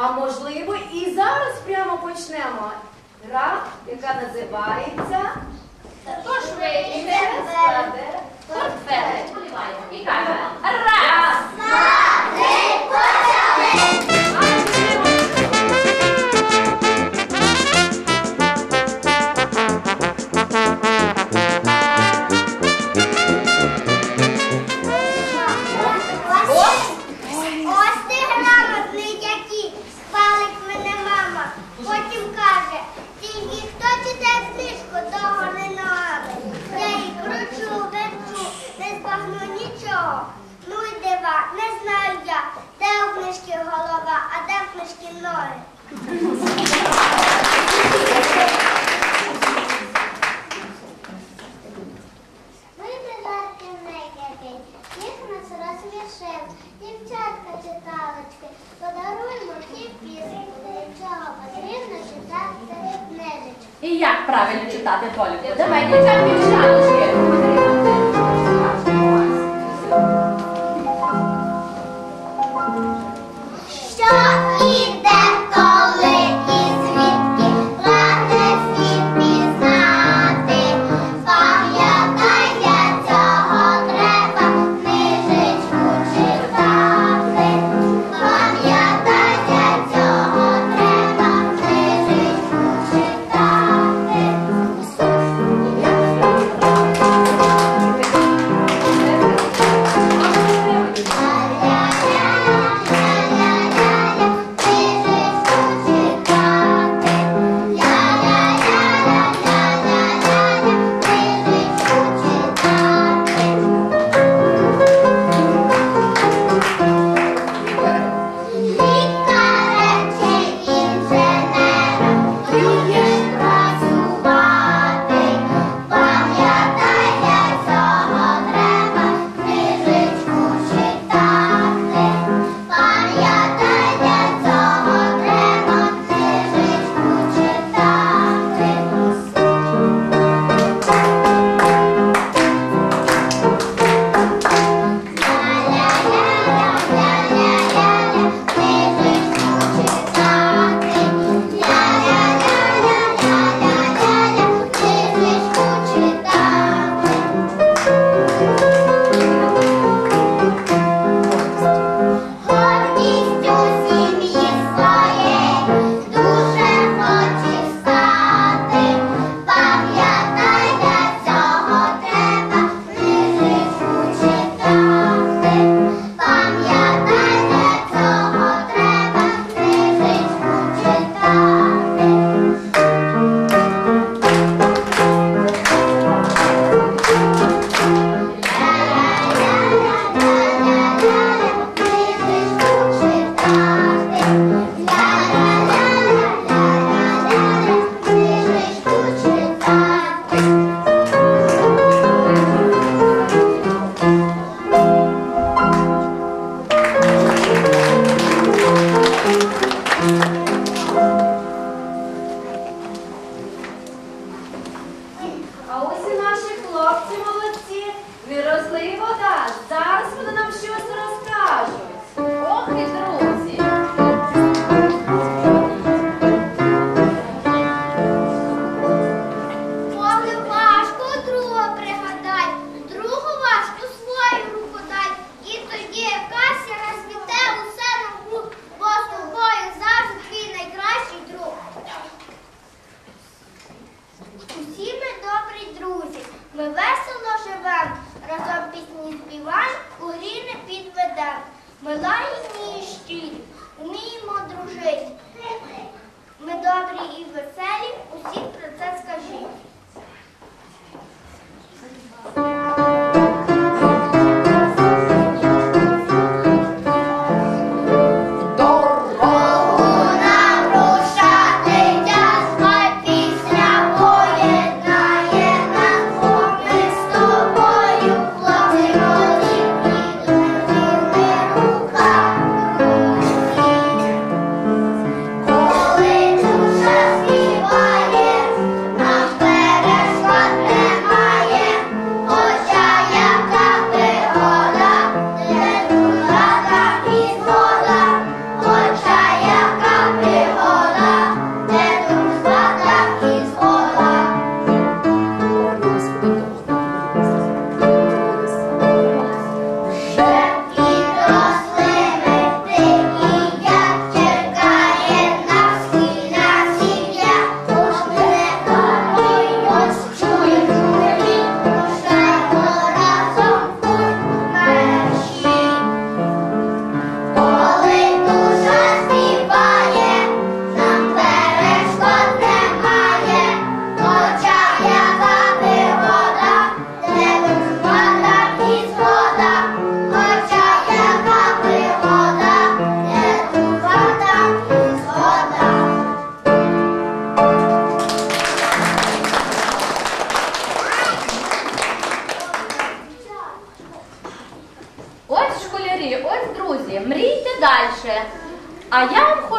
А можливо, і зараз прямо почнемо. Гра, яка називається Хто швидше складе портфель. І кажемо. Раз, два, три, почали! prava de ditado é pólipo. Eu também tenho que pedir nada, Dói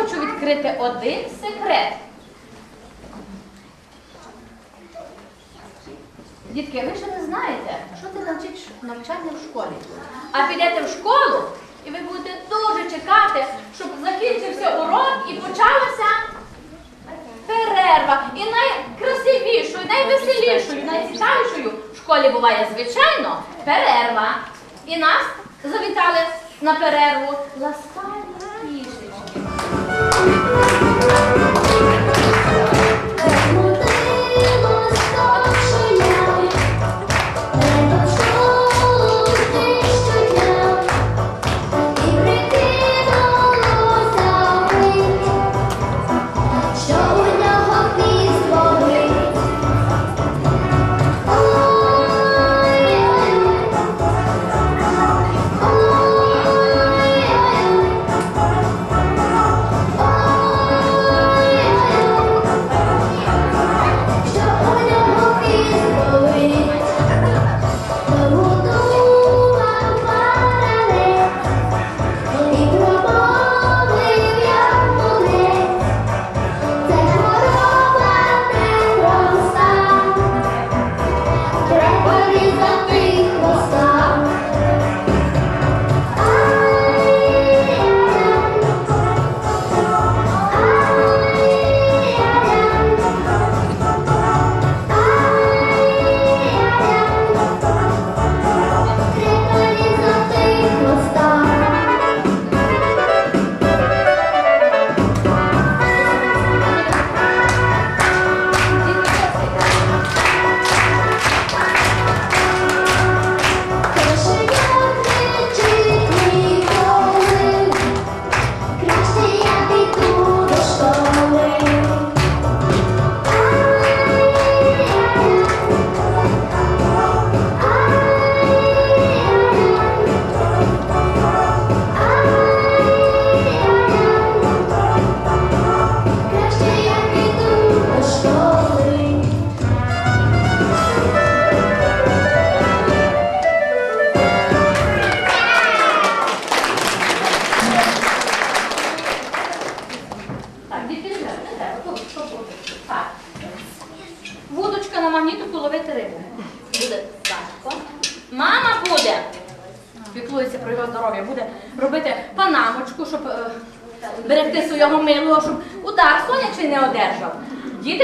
хочу відкрити один секрет. Дітки, ви ще не знаєте, що це навчить навчання в школі. А підете в школу і ви будете дуже чекати, щоб закінчився урок і почалася перерва. І найкрасивішою, найвеселішою, найцікавішою в школі буває, звичайно, перерва. І нас завітали на перерву ласкаво.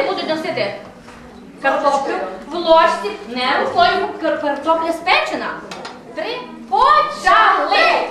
будуть носити картоплю в ложці, не рукою, картопля спечена. Три почали!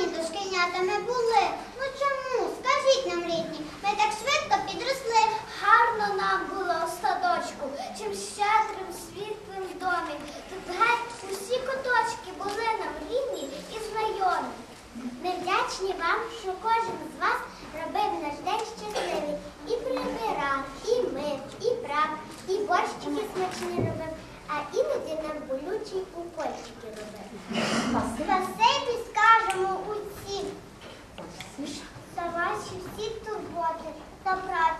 гарні дошкенятами були. Ну чому? Скажіть нам, рідні, ми так швидко підросли. Гарно нам було в садочку, чим щедрим, світлим в домі. Тут геть усі куточки були нам рідні і знайомі. Ми вдячні вам, що кожен з вас робив наш день щасливий. І прибирав, і мив, і прав, і борщики смачні робив, а іноді нам болючий укольчик.